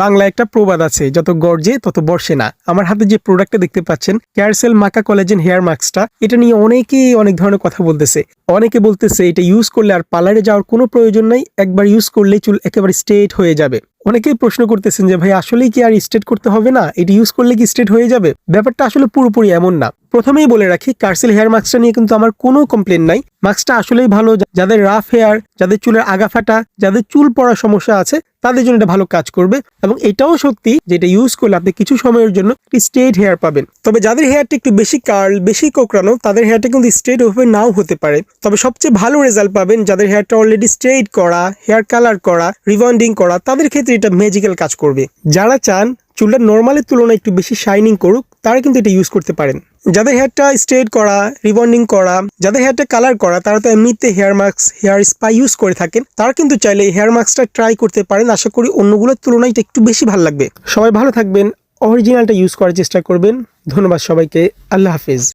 বাংলা একটা প্রবাদ আছে, যত গর্জে তত বর্ষে না। আমার হাতে যে প্রোডাক্টটা দেখতে পাচ্ছেন ক্যারসেল মাকা কলেজেন হেয়ার মাস্কটা এটা নিয়ে অনেকেই অনেক ধরনের কথা বলতেছে। অনেকে বলতেছে এটা ইউজ করলে আর পার্লারে যাওয়ার কোনো প্রয়োজন নাই, একবার ইউজ করলে চুল একেবারে স্ট্রেট হয়ে যাবে। অনেকেই প্রশ্ন করতেছেন যে, ভাই, আসলেই কি আর স্টেট করতে হবে না? এটা ইউজ করলে কি স্ট্রেট হয়ে যাবে? ব্যাপারটা আসলে পুরোপুরি এমন না। প্রথমেই বলে রাখি, কার্সেল হেয়ার মাস্কটা নিয়ে কিন্তু আমার কোনো কমপ্লেন নাই। মাস্কটা আসলেই ভালো। যাদের রাফ হেয়ার যাদের চুলের আগা ফাটা যাদের চুল পড়ার সমস্যা আছে, তাদের জন্য এটা ভালো কাজ করবে এবং এটাও সত্যি যে, এটা ইউজ করলে আপনি কিছু সময়ের জন্য স্ট্রেট হেয়ার পাবেন। তবে যাদের হেয়ারটা একটু বেশি কার্ল বেশি কোকড়ানো, তাদের হেয়ারটা কিন্তু স্ট্রেট ওভাবে নাও হতে পারে। তবে সবচেয়ে ভালো রেজাল্ট পাবেন যাদের হেয়ারটা অলরেডি স্ট্রেট করা হেয়ার কালার করা রিবন্ডিং করা, তাদের ক্ষেত্রে এটা ম্যাজিক্যাল কাজ করবে। যারা চান চুলটা নর্মালের তুলনায় একটু বেশি শাইনিং করুক, তারা কিন্তু এটা ইউজ করতে পারেন। যাদের হেয়ারটা স্ট্রেট করা রিবন্ডিং করা, যাদের হেয়ারটা কালার করা, তারা তো এমনিতে hair mask hair spa use করে থাকেন, তারা কিন্তু চাইলে হেয়ার মাস্কটা ট্রাই করতে পারেন। আশা করি অন্যগুলোর তুলনায় এটা একটু বেশি ভালো লাগবে। সবাই ভালো থাকবেন অরিজিনালটা ইউজ করার চেষ্টা করবেন। ধন্যবাদ সবাইকে। আল্লাহ হাফিজ।